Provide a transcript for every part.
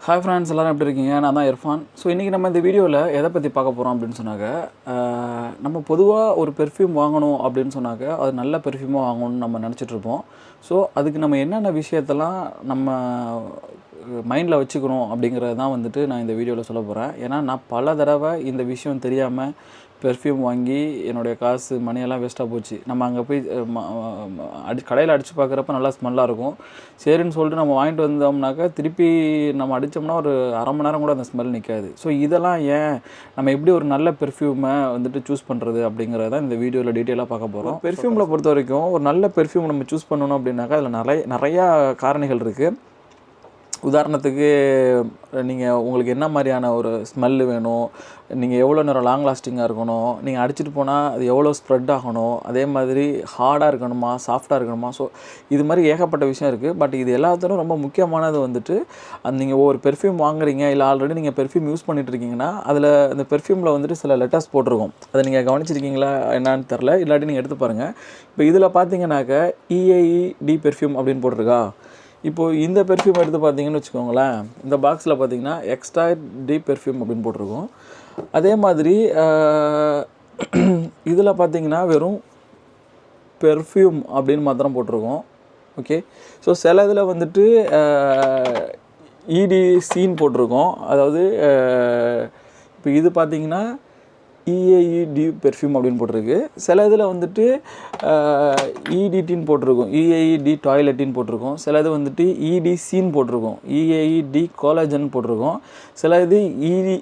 Hi friends எல்லோரும் எப்படி இருக்கீங்க? நான் தான் இர்ஃபான் ஸோ இன்றைக்கி நம்ம இந்த வீடியோவில் எதை பற்றி பார்க்க போகிறோம் அப்படின்னு சொன்னாக்க நம்ம பொதுவாக ஒரு பெர்ஃப்யூம் வாங்கணும் அப்படின்னு சொன்னாக்க அது நல்ல பெர்ஃப்யூமாக வாங்கணும்னு நம்ம நினச்சிட்ருப்போம் ஸோ அதுக்கு நம்ம என்னென்ன விஷயத்தெல்லாம் நம்ம மைண்டில் வச்சுக்கணும் அப்படிங்கிறது தான் வந்துட்டு நான் இந்த வீடியோவில் சொல்ல போகிறேன் ஏன்னா நான் பல தடவை இந்த விஷயம் தெரியாமல் பெர்ஃப்யூம் வாங்கி என்னுடைய காசு மணியெல்லாம் வேஸ்ட்டாக போச்சு. நம்ம அங்கே போய் அடி கடையில் அடித்து பார்க்குறப்ப நல்லா ஸ்மெல்லாக இருக்கும். சரின்னு சொல்லிட்டு நம்ம வாங்கிட்டு வந்தோம்னாக்கா திருப்பி நம்ம அடித்தோம்னா ஒரு அரை மணி நேரம் கூட அந்த ஸ்மெல் நிற்காது ஸோ இதெல்லாம் ஏன் நம்ம எப்படி ஒரு நல்ல பெர்ஃப்யூமை வந்துட்டு சூஸ் பண்ணுறது அப்படிங்கிறத இந்த வீடியோவில் டீட்டெயிலாக பார்க்க போகிறோம் பெர்ஃப்யூமில் பொறுத்த வரைக்கும் ஒரு நல்ல பெர்ஃப்யூம் நம்ம சூஸ் பண்ணணும் அப்படின்னாக்கா அதில் நிறைய நிறையா காரணிகள் இருக்குது உதாரணத்துக்கு நீங்கள் உங்களுக்கு என்ன மாதிரியான ஒரு ஸ்மெல்லு வேணும்? நீங்கள் எவ்வளோ நேரம் லாங் லாஸ்டிங்காக இருக்கணும்? நீங்கள் அடிச்சிட்டு போனால் அது எவ்வளோ ஸ்ப்ரெட் ஆகணும்? அதே மாதிரி ஹார்டாக இருக்கணுமா? சாஃப்டாக இருக்கணுமா? ஸோ இது மாதிரி ஏகப்பட்ட விஷயம் இருக்குது பட் இது எல்லாத்திலும் ரொம்ப முக்கியமானது வந்துட்டு அந்த நீங்கள் ஒவ்வொரு பெர்ஃப்யூம் வாங்குறீங்க இல்லை ஆல்ரெடி நீங்கள் பெர்ஃப்யூம் யூஸ் பண்ணிட்டு இருக்கீங்கன்னா அதில் அந்த பெர்ஃப்யூமில் வந்துட்டு சில லெட்டர்ஸ் போட்டிருக்கும். அதை நீங்கள் கவனிச்சிருக்கீங்களா? என்னன்னு தெரில இல்லாட்டி நீங்கள் எடுத்து பாருங்கள் இப்போ இதில் பார்த்தீங்கன்னாக்க இஏஇ டி பெர்ஃப்யூம் அப்படின்னு போட்டிருக்கா? இப்போது இந்த பெர்ஃப்யூம் எடுத்து பார்த்தீங்கன்னு வச்சுக்கோங்களேன் இந்த பாக்ஸில் பார்த்தீங்கன்னா எக்ஸ்ட்ரா டி பெர்ஃப்யூம் அப்படின்னு போட்டிருக்கோம். அதே மாதிரி இதில் பார்த்தீங்கன்னா வெறும் பெர்ஃப்யூம் அப்படின்னு மாத்திரம் போட்டிருக்கோம். ஓகே ஸோ சில இதில் வந்துட்டு இடி சீன் போட்டிருக்கோம். அதாவது இப்போ இது பார்த்தீங்கன்னா இஏஇடி பெர்ஃப்யூம் அப்படின்னு போட்டிருக்கு. சில இதில் வந்துட்டு இடிடின்னு போட்டிருக்கும். இஏஇடி டாய்லெட்டின்னு போட்டிருக்கோம். சில இது வந்துட்டு இடி சீன் போட்டிருக்கோம். இஏஇடி கோலாஜன் போட்டிருக்கோம். சில இது இடி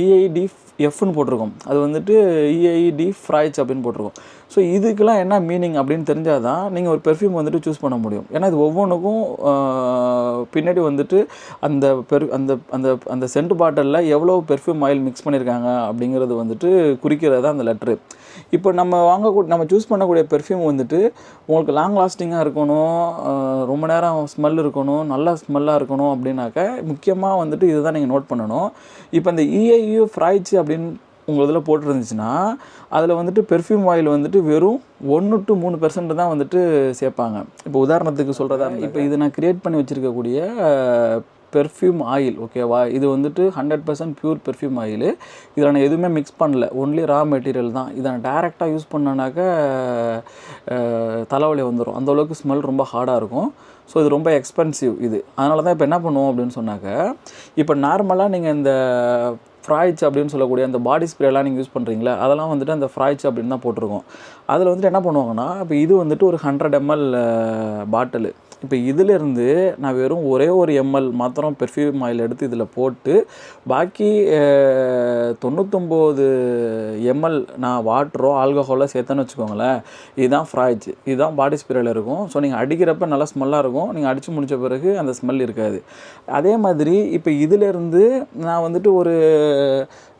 இஏஇடி எஃப்னு போட்டிருக்கோம். அது வந்துட்டு இஏஇடி ஃப்ராய்ச் அப்படின்னு போட்டிருக்கோம். ஸோ இதுக்கெல்லாம் என்ன மீனிங் அப்படின்னு தெரிஞ்சால் தான் நீங்கள் ஒரு பெர்ஃப்யூம் வந்துட்டு சூஸ் பண்ண முடியும். ஏன்னா இது ஒவ்வொன்றுக்கும் பின்னாடி வந்துட்டு அந்த பெர் அந்த அந்த அந்த சென்ட் பாட்டிலில் எவ்வளோ பெர்ஃப்யூம் ஆயில் மிக்ஸ் பண்ணியிருக்காங்க அப்படிங்கிறது வந்துட்டு குறிக்கிறது தான் அந்த லெட்ரு இப்போ நம்ம வாங்கக்கூடிய நம்ம சூஸ் பண்ணக்கூடிய பெர்ஃப்யூம் வந்துட்டு உங்களுக்கு லாங் லாஸ்டிங்காக இருக்கணும் ரொம்ப நேரம் ஸ்மெல் இருக்கணும் நல்லா ஸ்மெல்லாக இருக்கணும் அப்படின்னாக்க முக்கியமாக வந்துட்டு இதுதான் நீங்கள் நோட் பண்ணணும். இப்போ இந்த இஐயு ஃப்ராய்ச்சி அப்படின்னு உங்கள் இதில் போட்டிருந்துச்சுன்னா அதில் வந்துட்டு பெர்ஃப்யூம் ஆயில் வந்துட்டு வெறும் ஒன்று டு மூணு பெர்சன்ட் தான் வந்துட்டு சேர்ப்பாங்க. இப்போ உதாரணத்துக்கு சொல்கிறதா இப்போ இது நான் க்ரியேட் பண்ணி வச்சுருக்கக்கூடிய பெர்ஃப்யூம் ஆயில் ஓகேவா இது வந்துட்டு hundred percent pure perfume oil இதில் நான் எதுவுமே மிக்ஸ் பண்ணல. ஒன்லி ரா மெட்டீரியல் தான். இதை நான் டேரெக்டாக யூஸ் பண்ணனாக்க தலைவலி வந்துடும் அந்தளவுக்கு ஸ்மெல் ரொம்ப ஹார்டாக இருக்கும். ஸோ இது ரொம்ப எக்ஸ்பென்சிவ் இது. அதனால தான் இப்போ என்ன பண்ணுவோம் அப்படின்னு சொன்னாக்க இப்போ நார்மலாக நீங்கள் இந்த ஃப்ராய்ச் அப்படின்னு சொல்லக்கூடிய அந்த பாடி ஸ்ப்ரேலாம் நீங்கள் யூஸ் பண்ணுறீங்களா அதெல்லாம் வந்துட்டு அந்த ஃப்ராய்ச் அப்படின்னு தான் போட்டிருக்கோம். அதில் வந்துட்டு என்ன பண்ணுவாங்கன்னா இப்போ இது வந்துட்டு ஒரு ஹண்ட்ரட் எம்எல் பாட்டிலு இப்போ இதிலிருந்து நான் வெறும் ஒரே ஒரு எம்எல் மாத்திரம் பெர்ஃப்யூம் ஆயில் எடுத்து இதில் போட்டு பாக்கி தொண்ணூத்தொம்போது எம்எல் நான் வாட்டரோ ஆல்கஹாலோ சேர்த்தேன்னு வச்சுக்கோங்களேன் இதுதான் ஃப்ராய்ச் இதுதான் பாடி ஸ்ப்ரேயில் இருக்கும். ஸோ நீங்கள் அடிக்கிறப்ப நல்லா ஸ்மெல்லாக இருக்கும். நீங்கள் அடித்து முடித்த பிறகு அந்த ஸ்மெல் இருக்காது. அதே மாதிரி இப்போ இதிலேருந்து நான் வந்துட்டு ஒரு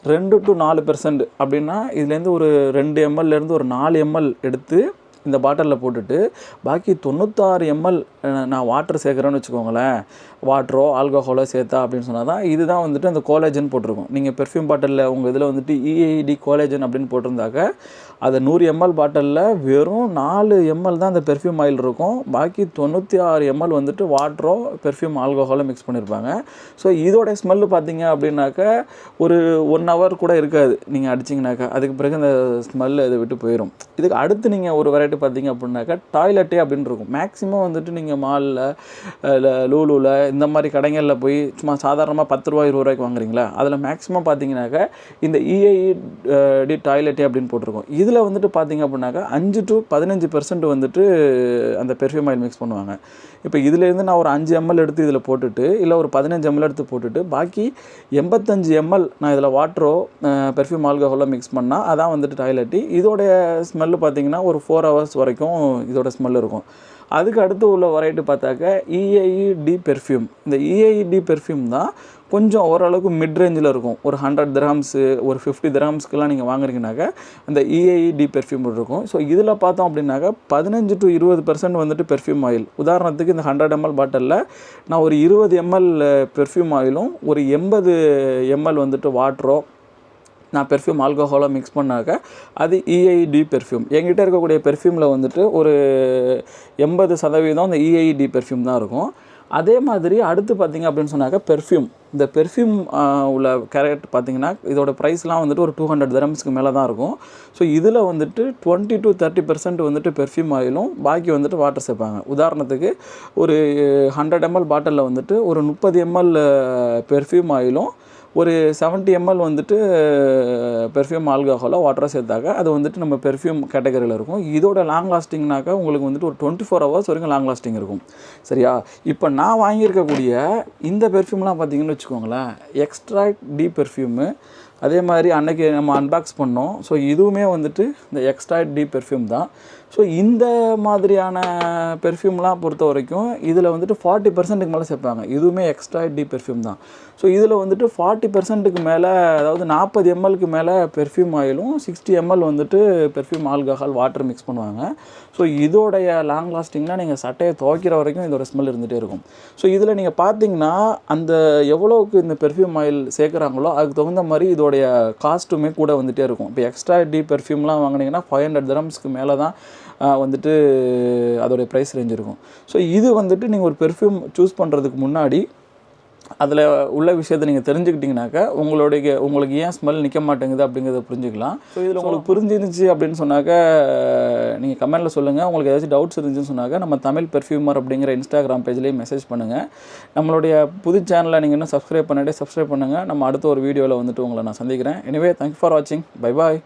ரெண்டு டு நாலு பெர்சன்ட் அப்படின்னா இதுலேருந்து ஒரு ரெண்டு எம்எல்லேருந்து ஒரு நாலு எம்எல் எடுத்து இந்த பாட்டிலில் போட்டுட்டு பாக்கி தொண்ணூத்தாறு எம்எல் நான் வாட்டர் சேர்க்குறேன்னு வச்சுக்கோங்களேன். வாட்டரோ ஆல்கஹாலோ சேர்த்தா அப்படின்னு சொன்னால் தான் இதுதான் வந்துட்டு அந்த கோலேஜன் போட்டிருக்கும். நீங்கள் பெர்ஃப்யூம் பாட்டிலில் உங்கள் இதில் வந்துட்டு இஐடி கோலேஜன் அப்படின்னு போட்டிருந்தாக்க அதை நூறு எம்எல் பாட்டிலில் வெறும் நாலு எம்எல் தான் அந்த பெர்ஃப்யூம் ஆயில் இருக்கும். பாக்கி தொண்ணூற்றி ஆறு எம்எல் வந்துட்டு வாட்டரோ பெர்ஃப்யூம் ஆல்கஹாலோ மிக்ஸ் பண்ணியிருப்பாங்க ஸோ இதோட ஸ்மெல்லு பார்த்தீங்க அப்படின்னாக்க ஒரு ஒன் ஹவர் கூட இருக்காது. நீங்கள் அடிச்சிங்கனாக்கா அதுக்கு பிறகு அந்த ஸ்மெல் அதை விட்டு போயிடும் இதுக்கு அடுத்து நீங்கள் ஒரு வெரைட்டி பார்த்தீங்க அப்படின்னாக்கா டாய்லெட்டே அப்படின்னு இருக்கும். மேக்ஸிமம் வந்துட்டு நீங்கள் மாலில் இல்லை லூலூவில் இந்த மாதிரி கடைகளில் போய் சும்மா சாதாரணமாக பத்து ரூபா இருபது ரூபாய்க்கு வாங்குறீங்களா? அதில் மேக்ஸிமம் பார்த்தீங்கன்னாக்கா இந்த இஐஇ டி டாய்லெட்டே அப்படின்னு போட்டிருக்கோம். இதில் வந்துட்டு பார்த்தீங்க அப்படின்னாக்கா அஞ்சு டு பதினஞ்சு பெர்சன்ட் வந்துட்டு அந்த பெர்ஃப்யூம் ஆயில் மிக்ஸ் பண்ணுவாங்க. இப்போ இதுலேருந்து நான் ஒரு அஞ்சு எம்எல் எடுத்து இதில் போட்டுட்டு இல்லை ஒரு பதினஞ்சு எம்எல் எடுத்து போட்டுட்டு பாக்கி எண்பத்தஞ்சு எம்எல் நான் இதில் வாட்டரோ பெர்ஃப்யூம் ஆல்கஹாலோ மிக்ஸ் பண்ணால் அதான் வந்துட்டு டாய்லெட்டி இதோடைய ஸ்மெல்லு பார்த்தீங்கன்னா ஒரு ஃபோர் ஹவர்ஸ் வரைக்கும் இதோட ஸ்மெல் இருக்கும். அதுக்கு அடுத்து உள்ள வெரைட்டி பார்த்தாக்க இஏஇடி பெர்ஃப்யூம் இந்த இஏஇடி பெர்ஃப்யூம் தான் கொஞ்சம் ஓரளவுக்கு மிட் ரேஞ்சில் இருக்கும். ஒரு ஹண்ட்ரட் திராம்ஸு ஒரு ஃபிஃப்டி திராம்ஸ்க்கெலாம் நீங்கள் வாங்குறீங்கனாக்க அந்த இஏஇடி பெர்ஃப்யூம் இருக்கும். ஸோ இதில் பார்த்தோம் அப்படின்னாக்க பதினஞ்சு டு இருபது பெர்சன்ட் வந்துட்டு பெர்ஃப்யூம் ஆயில் உதாரணத்துக்கு இந்த ஹண்ட்ரட் எம்எல் பாட்டிலில் நான் ஒரு இருபது எம்எல் பெர்ஃப்யூம் ஆயிலும் ஒரு எண்பது எம்எல் வந்துட்டு வாட்டரோ நான் பெர்ஃப்யூம் ஆல்கஹாலாக மிக்ஸ் பண்ணாக்க அது இஐடி பெர்ஃப்யூம் என்கிட்ட இருக்கக்கூடிய பெர்ஃப்யூமில் வந்துட்டு ஒரு எண்பது சதவீதம் அந்த இஐடி பெர்ஃப்யூம் தான் இருக்கும். அதே மாதிரி அடுத்து பார்த்தீங்க அப்படின்னு சொன்னாக்க பெர்ஃப்யூம் இந்த பெர்ஃப்யூம் உள்ள கேரட் பார்த்தீங்கன்னா இதோட ப்ரைஸ்லாம் வந்துட்டு ஒரு டூ ஹண்ட்ரட் தரம்ஸ்க்கு மேலே தான் இருக்கும். ஸோ இதில் வந்துட்டு டுவெண்ட்டி டு தேர்ட்டி பர்சன்ட் வந்துட்டு பெர்ஃப்யூம் ஆயிலும் பாக்கி வந்துட்டு வாட்டர் சேர்ப்பாங்க. உதாரணத்துக்கு ஒரு ஹண்ட்ரட் எம்எல் பாட்டிலில் வந்துட்டு ஒரு முப்பது எம்எல் பெர்ஃப்யூம் ஆயிலும் ஒரு 70 எம்எல் வந்துட்டு பெர்ஃப்யூம் ஆல்கஹாலோ வாட்டராக சேர்த்தாக்க அது வந்துட்டு நம்ம பெர்ஃப்யூம் கேட்டகரியில் இருக்கும். இதோட லாங் லாஸ்டிங்னாக்கா உங்களுக்கு வந்துட்டு ஒரு டுவெண்ட்டி ஃபோர் ஹவர்ஸ் வரைக்கும் லாங் லாஸ்டிங் இருக்கும். சரியா? இப்போ நான் வாங்கியிருக்கக்கூடிய இந்த பெர்ஃப்யூம்லாம் பார்த்தீங்கன்னு வச்சுக்கோங்களேன் எக்ஸ்ட்ராக்ட் டி பெர்ஃப்யூமு அதே மாதிரி அன்னைக்கு நம்ம அன்பாக்ஸ் பண்ணோம். ஸோ இதுவுமே வந்துட்டு இந்த எக்ஸ்ட்ரா டி பெர்ஃப்யூம் தான். ஸோ இந்த மாதிரியான பெர்ஃப்யூம்லாம் பொறுத்த வரைக்கும் இதில் வந்துட்டு ஃபார்ட்டி பர்சன்ட்டுக்கு மேலே சேர்ப்பாங்க. இதுவுமே எக்ஸ்ட்ரா டி பெர்ஃப்யூம் தான். ஸோ இதில் வந்துட்டு ஃபார்ட்டி பர்சன்ட்டுக்கு மேலே அதாவது நாற்பது எம்எல்க்கு மேலே பெர்ஃப்யூம் ஆயிலும் சிக்ஸ்டி எம்எல் வந்துட்டு பெர்ஃப்யூம் ஆல்கஹால் வாட்டர் மிக்ஸ் பண்ணுவாங்க. ஸோ இதோடைய லாங் லாஸ்டிங்னால் நீங்கள் சட்டையை துவைக்கிற வரைக்கும் இதோட ஸ்மெல் இருந்துகிட்டே இருக்கும். ஸோ இதில் நீங்கள் பார்த்தீங்கன்னா அந்த எவ்வளோவுக்கு இந்த பெர்ஃப்யூம் ஆயில் சேர்க்குறாங்களோ அதுக்கு தகுந்த மாதிரி இதோடைய காஸ்ட்டுமே கூட வந்துகிட்டே இருக்கும். இப்போ எக்ஸ்ட்ரா டி பெர்ஃப்யூம்லாம் வாங்கினீங்கன்னா ஃபைவ் ஹண்ட்ரட் தரம்ஸ்க்கு மேலே தான் வந்துட்டு அதோடைய ப்ரைஸ் ரேஞ்ச் இருக்கும். ஸோ இது வந்துட்டு நீங்கள் ஒரு பெர்ஃப்யூம் சூஸ் பண்ணுறதுக்கு முன்னாடி அதில் உள்ள விஷயத்தை நீங்கள் தெரிஞ்சுக்கிட்டீங்கனாக்கா உங்களுடைய உங்களுக்கு ஏன் ஸ்மெல் நிற்க மாட்டேங்குது அப்படிங்கிறத புரிஞ்சுக்கலாம். ஸோ இதில் உங்களுக்கு புரிஞ்சிருந்துச்சு அப்படின்னு சொன்னாக்க நீங்கள் கமெண்ட்டில் சொல்லுங்கள் உங்களுக்கு ஏதாச்சும் டவுட்ஸ் இருந்துச்சுன்னு சொன்னாக்க நம்ம தமிழ் பெர்ஃப்யூமர் அப்படிங்கிற இன்ஸ்டாகிராம் பேஜ்லேயே மெசேஜ் பண்ணுங்கள் நம்மளுடைய புது சேனலை நீங்கள் இன்னும் சப்ஸ்கிரைப் பண்ணிட்டு சப்ஸ்கிரைப் பண்ணுங்கள் நம்ம அடுத்த ஒரு வீடியோவில் வந்துட்டு உங்களை நான் சந்திக்கிறேன். எனிவே தேங்க்யூ ஃபார் வாட்சிங் பை பாய்